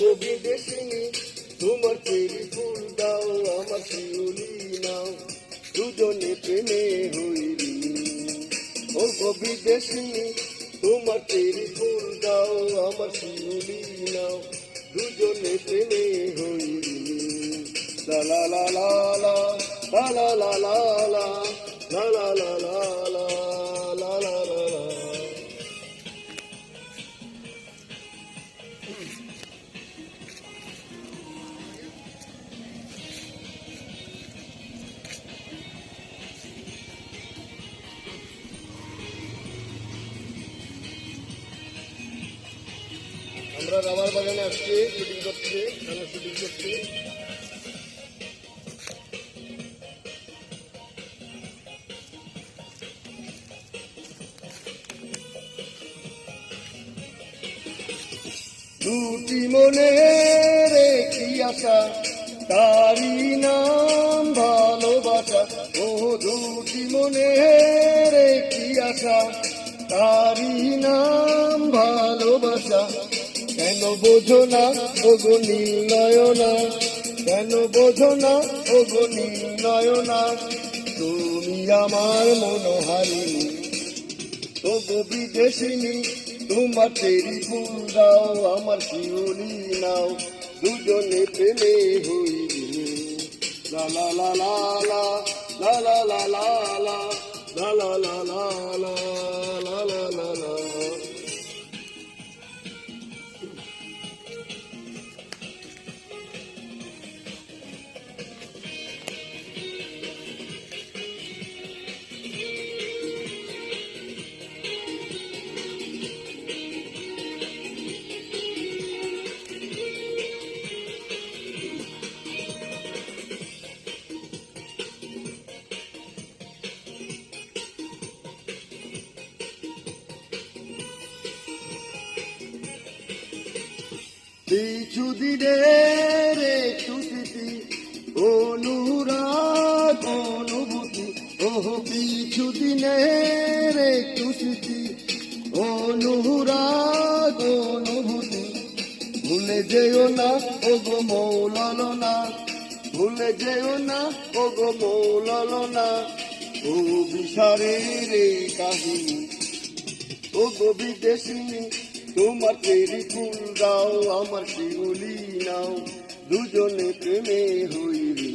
গো বিদেশিনী, তোমার চেরি ফুল দাও, আমার শিউলি নাও। দুজনে প্রেমে হইলি। ও বিদেশিনী, তোমার চেরি ফুল দাও, আমার শিউলি নাও। দুজনে প্রেমে হইলি। লা লা লা লা লা লা লা লা। আমরা রাবার বাগানে আসছি শুটিং করছি, গানের শুটিং করছি। দুটি মনের একটি আশা তারি নাম ভালোবাসা। ও, দুটি মনের একটি আশা তারি নাম ভালোবাসা। কেন বোঝো না, ওগো নীলয়না কেন বোঝো না, ওগো নীলয়না তুমি আমার মনোহারিণী। তবু বিদেশিনী, তোমার তেরি ফুল দাও, আমার শিউলি নাও। দুজনে প্রেমে হইলি লা লা লা লা লা লা লা লা লা লা লা লা লা। কিছু দিনের একটু স্মৃতি অনুরাগ, অনুভূতি। ওহ, কিছু দিনের একটু স্মৃতি অনুরাগ, অনুভূতি। ভুলে যেও না ও গো মৌলালনা। ভুলে যেও না ও গো মৌলালনা। ও বিশারের কাহিনী ও গো বিদেশিনী তোমার তেরি ফুল দাও, আমার শিউলি নাও। দুজনে প্রেমে হইলি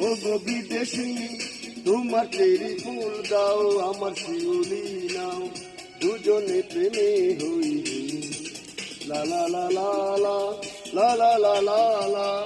ও গো বিদেশিনী, তোমার তেরি ফুল দাও, আমার শিউলি নাও। দুজনে প্রেমে হইলি লা লা লা লা লা লা লা লা লা।